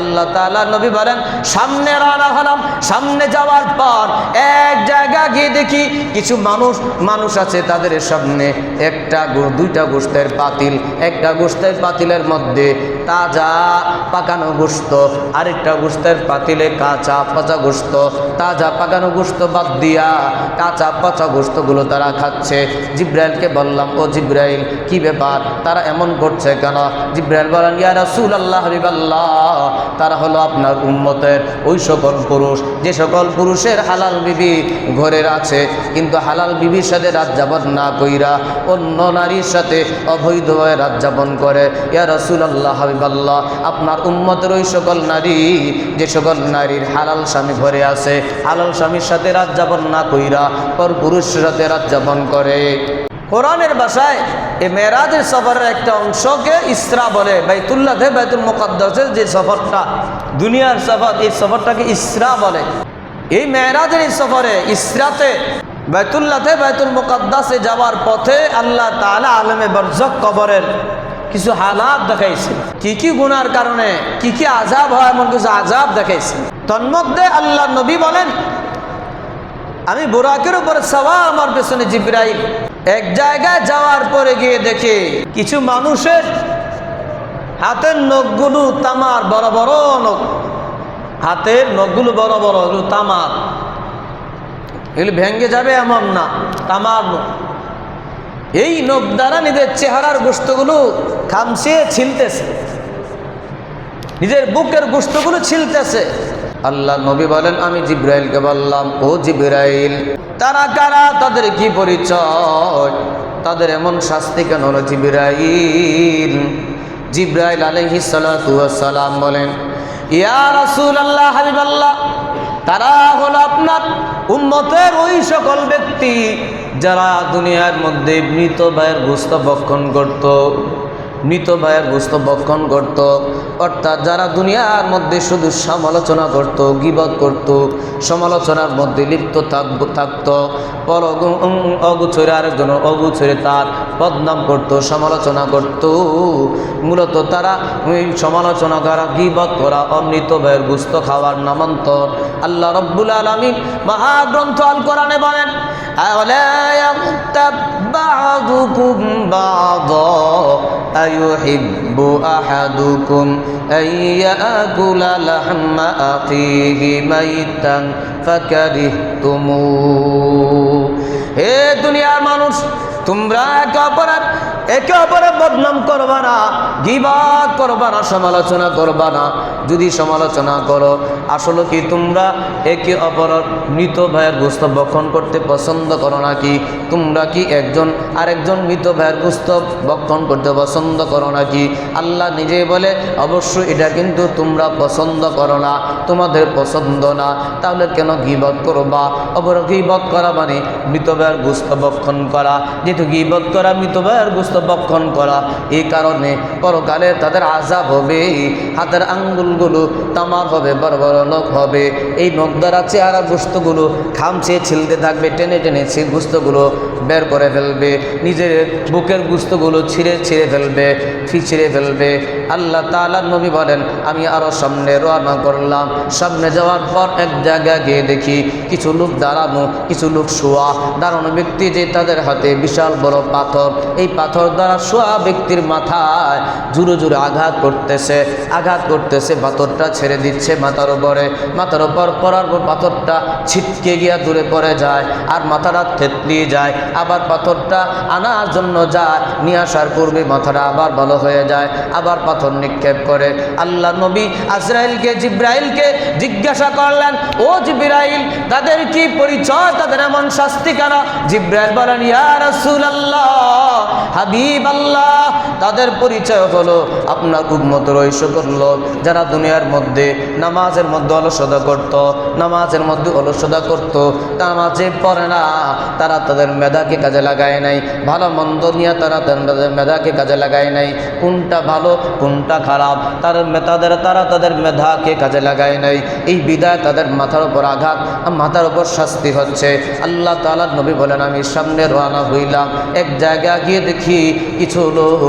আল্লাহ তাআলা নবী বলেন, সামনে রানা হলাম, সামনে যাওয়ার পর এক জায়গা গিয়ে দেখি কিছু মানুষ মানুষ আছে তাদের সামনে। একটা দুইটা গোস্তের পাতিল একটা গোস্তের পাতিলের মধ্যে তাজা পাকানো গোস্ত আরেকটা গোস্তের পাতিলে কাঁচা পচা গোস্ত তাজা পাকানো গোস্ত বাদ দিয়া কাঁচা পচা গোস্তগুলো তারা খাচ্ছে। জিব্রাইলকে বললাম, ও জিব্রাইল, কি ব্যাপার? তারা এমন করছে কেন? জিব্রাইল বলেন, ইয়া রাসূল আল্লাহ হাবিবাল্লাহ তারা হলো আপনার উম্মতের ওই সকল পুরুষ। যে সকল পুরুষের হালাল বিবি ঘরের আছে, কিন্তু হালাল বিবির সাথে রাত যাপন না কইরা অন্য নারীর সাথে অবৈধভাবে রাত যাপন করে। ইয়া রাসূল আল্লাহ হাবিবাল্লাহ, আপনার উম্মতের ওই সকল নারী, যে সকল নারীর হালাল স্বামী ঘরে আছে, হালাল স্বামীর সাথে রাত যাপন না কইরা, পর পুরুষের সাথে রাত যাপন করে। কোরআনের ভাষায় এই মেয়েরাজের সফরের একটা অংশকে ইসরা বলে, বাইতুল্লাহ বাইতুল মোকাদ্দাসের যে সফরটা, দুনিয়ার সফর, এই সফরটাকে ইসরা বলে। এই মেয়েরাজের এই সফরে ইসরাতে বাইতুল্লাতে বাইতুল মোকাদ্দাসে যাওয়ার পথে আল্লাহ তালা আলমে বরজক কবরের কিছু হালাত দেখাইছে কি কি গুনার কারণে, কি কি আজাব হয়, এমন কিছু আজাব দেখাইছে তন্মধ্যে আল্লাহ নবী বলেন, আমি বোরাকের উপরে সওয়ার আমার পেছনে জিব্রাইল এক জায়গায় যাওয়ার পরে গিয়ে দেখে কিছু মানুষের হাতের নখগুলো তামার, বড় বড় নখ। হাতের নখগুলো বড় বড় তামার। এগুলো ভেঙ্গে যাবে এমন না, তামার নখ। এই নখ দ্বারা নিজের চেহারার গোস্তগুলো খামছিয়ে ছিলতেছে। নিজের বুকের গোস্তগুলো ছিলতেছে। আল্লাহ নবী বলেন, আমি জিব্রাইলকে বললাম, ও জিব্রাইল, তারা কারা? তাদের কি পরিচয়? তাদের এমন শাস্তি কেন হলো জিব্রাইল? জিব্রাইল আলহি সালাম বলেন, ইয়া রাসূল আল্লাহ হাবিব আল্লাহ তারা হলো আপনার উম্মতের ওই সকল ব্যক্তি যারা দুনিয়ার মধ্যে মৃত ভাইয়ের গোস্ত ভক্ষণ করত। মৃত ভাইয়ের গোস্ত ভক্ষণ করত অর্থাৎ যারা দুনিয়ার মধ্যে শুধু সমালোচনা করত গিবত করত সমালোচনার মধ্যে লিপ্ত থাকব থাকত পর অগু- উম, অগুছরে আরেকজন অগুছরে তার বদনাম করত সমালোচনা করত মূলত তারা ওই সমালোচনা করা গিবত করা অমৃত ভাইয়ের গোস্ত খাওয়ার নামান্তর আল্লাহ রব্বুল আলমিন মহাগ্রন্থ আল কোরআনে বলেন أولا يغتب بعضكم بعضا أيحب أحدكم أن يأكل لحم أخيه ميتا فكرهتموه হে দুনিয়ার মানুষ তোমরা একে অপরের একে অপরের বদনাম করবা না গিবাদ করবা না, সমালোচনা করবা না। যদি সমালোচনা করো, আসলে কি তোমরা একে অপরের মৃত ভাইয়ের গোস্ত বক্ষণ করতে পছন্দ করো নাকি? তোমরা কি একজন, আরেকজন মৃত ভাইয়ের গোস্ত বক্ষণ করতে পছন্দ করো নাকি? আল্লাহ নিজে বলে, অবশ্যই এটা কিন্তু তোমরা পছন্দ করো না, তোমাদের পছন্দ না। তাহলে কেন গিবত করবা? অপর গিবত করা মানে মৃত ভাইয়ের গোস্ত বক্ষণ করা। যেহেতু গিবত করা মৃত ভাইয়ের গোস্ত বক্ষণ করা। এই কারণে পরকালে তাদের আজাব হবে, হাতের আঙ্গুলগুলো তামার হবে, বড় বড় নখ হবে। এই নখ দ্বারা চেহারা গোস্তগুলো খামছে, ছিলতে থাকবে, টেনে টেনে সে গোস্তগুলো বের করে ফেলবে, নিজের বুকের গুস্তগুলো ছিঁড়ে ছিঁড়ে ফেলবে ফিছিড়ে ফেলবে। আল্লাহ তাআলা নবী বলেন, আমি আরও সামনে রওনা করলাম। সামনে যাওয়ার পর এক জায়গায় গিয়ে দেখি কিছু লোক দাঁড়ানো, কিছু লোক শোয়া। দাঁড়ানো ব্যক্তি যে তাদের হাতে বিশাল বড় পাথর। এই পাথর দ্বারা শোয়া ব্যক্তির মাথায় জুড়ে জুড়ে আঘাত করতেছে। আঘাত করতেছে, পাথরটা ছেড়ে দিচ্ছে মাথার উপরে। মাথার উপর পড়ার পর পাথরটা ছিটকে গিয়া দূরে পড়ে যায় আর মাথাটা থেতলিয়ে যায়। আবার পাথরটা আনার জন্য যায়, নিয়ে আসার পূর্বে মাথাটা আবার ভালো হয়ে যায়, আবার পাথর নিক্ষেপ করে। আল্লাহ নবী আজরাইলকে, জিব্রাইলকে জিজ্ঞাসা করলেন, ও জিব্রাইল তাদের কি পরিচয়? তাদের এমন শাস্তি কেন জিব্রাইল বলেন, ইয়া রাসূলুল্লাহ হাবিব আল্লাহ তাদের পরিচয় হলো আপনার উম্মতের ওই সকল লোক, যারা দুনিয়ার মধ্যে নামাজের মধ্যে অলসতা করত, নামাজের মধ্যে অলসতা করত। নামাজে পড়ে না, তারা তাদের মেধাকে কাজে লাগায় নাই। ভালো মন্দ নিয়ে তারা তাদের মেধাকে কাজে লাগায় নাই। কোনটা ভালো, কোনটা খারাপ, তার তাদের তারা তাদের মেধাকে কাজে লাগায় নাই। এই বিদায় তাদের মাথার উপর আঘাত। মাথার উপর শাস্তি হচ্ছে। আল্লাহ তাআলা নবী বলেন, আমি সামনে রওনা হইলাম। এক জায়গায় গিয়ে দেখি কিছু লোক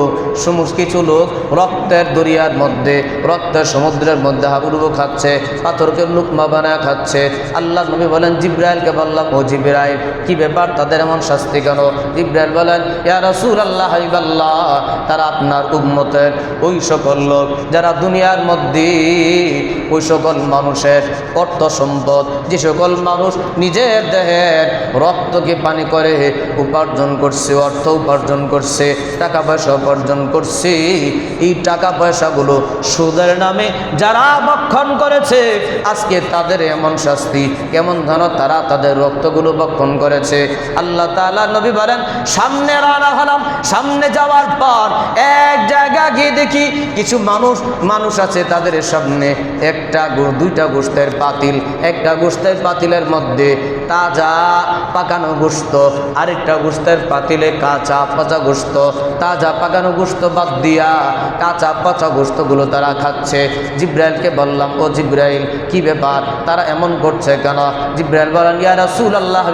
কিছু লোক রক্তের দরিয়ার মধ্যে, রক্তের সমুদ্রের মধ্যে হাবুডুবু খাচ্ছে, পাথরকে লুকমা বানায় খাচ্ছে। আল্লাহ নবী বলেন, জিব্রাইলকে বললাম, ও জিব্রাইল, কি ব্যাপার? তাদের এমন শাস্তি কেন? জিব্রাইল বলেন, ইয়া রসুল আল্লাহ হাবিবাল্লাহ, তারা আপনার উম্মতের ওই সকল লোক যারা দুনিয়ার মধ্যে ওই সকল মানুষের অর্থ সম্পদ, যে সকল মানুষ নিজের দেহের রক্তকে পানি করে উপার্জন করছে, অর্থ উপার্জন করছে, টাকা পয়সা উপার্জন করছে। এই টাকা পয়সাগুলো সুদের নামে যারা বক্ষণ করেছে, আজকে তাদের এমন শাস্তি, কেমন ধর তারা তাদের রক্তগুলো বক্ষণ করেছে। আল্লাহ তাআলা নবী বলেন, সামনে রানা হলাম, সামনে যাওয়ার পর এক জায়গা গিয়ে দেখি কিছু মানুষ মানুষ আছে তাদের সামনে। একটা দুইটা গোস্তের পাতিল একটা গোস্তের পাতিলের মধ্যে তাজা পাকানো গোস্ত আরেকটা গোস্তের পাতিলে কাঁচা পচা গোস্ত তাজা পাকানো গোস্ত বাদ দিয়া কাঁচা পচা গোস্তগুলো তারা খাচ্ছে। জিব্রাইলকে বললাম, ও জিব্রাইল, কি ব্যাপার? তারা এমন করছে কেন? জিব্রাইল বলেন ইয়া রাসূল আল্লাহ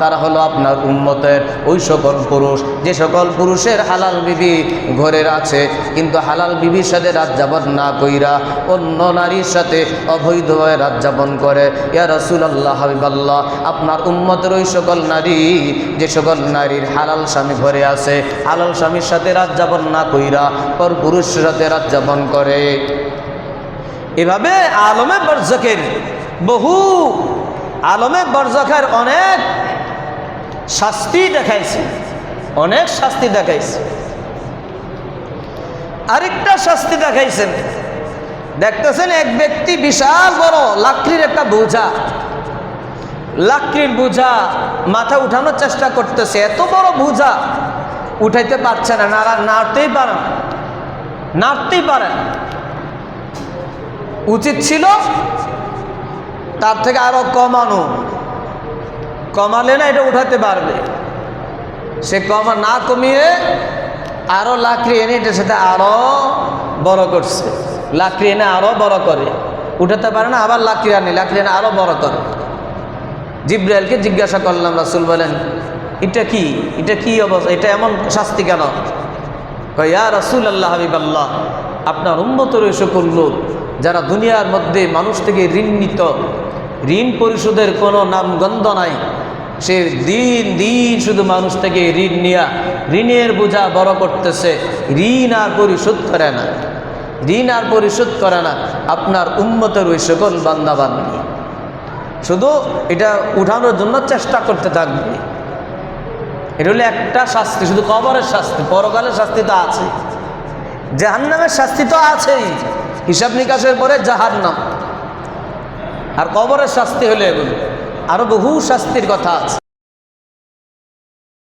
তারা হলো আপনার উম্মতের ওই সকল পুরুষ। যে সকল পুরুষের হালাল বিবি ঘরের আছে, কিন্তু হালাল বিবির সাথে রাত যাপন না কইরা অন্য নারীর সাথে অবৈধভাবে রাত যাপন করে। ইয়া রাসূল আল্লাহ হাবিবাল্লাহ আপনার উম্মতের ওই সকল নারী, যে সকল নারীর হালাল স্বামী ঘরে আছে, হালাল স্বামীর সাথে রাত যাপন না কইরা পর পুরুষের সাথে রাত যাপন করে। এভাবে আলমে বর্জকের বহু, আলমে বর্জকের অনেক শাস্তি দেখাইছে, অনেক শাস্তি দেখাইছে। আরেকটা শাস্তি দেখাইছেন, দেখতেছেন এক ব্যক্তি বিশাল বড়, লাকড়ির একটা বোঝা। লাকড়ির বোঝা মাথা উঠানোর চেষ্টা করতেছে, এত বড় বোঝা উঠাইতে পারছে না নাড়া নাড়তেই পারে না, নাড়তেই পারে না। উচিত ছিল তার থেকে আরও কমানো। কমালে না এটা উঠাতে পারবে। সে কমা না কমিয়ে আরও লাকড়ি এনে এটা সেটা আরও বড় করছে। লাকড়ি এনে আরও বড় করে। উঠাতে পারে না, আবার লাকড়ি আনে, লাকড়ি এনে আরও বড় করে। জিব্রাইলকে জিজ্ঞাসা করলাম, রাসুল বলেন, এটা কি? এটা কি অবস্থা? এটা এমন শাস্তি কেন? ইয়া রাসুল আল্লাহ হাবিব আল্লাহ আপনার উন্মত সকল লোক যারা দুনিয়ার মধ্যে মানুষ থেকে ঋণ নিত, ঋণ পরিশোধের কোনো নামগন্ধ নাই, সে দিন দিন শুধু মানুষ থেকে ঋণ নিয়া ঋণের বোঝা বড় করতেছে, ঋণ আর পরিশোধ করে না, ঋণ আর পরিশোধ করে না, আপনার উন্মতের ওই সকল বান্দাবান্দি। শুধু এটা উঠানোর জন্য চেষ্টা করতে থাকবে। এটা হলো একটা শাস্তি, শুধু কবরের শাস্তি, পরকালের শাস্তি তো আছে জাহান্নামের শাস্তি তো আছেই। হিসাব নিকাশের পরে জাহান্নাম। আর কবরের শাস্তি হলে এগুলো। আরও বহু শাস্তির কথা আছে।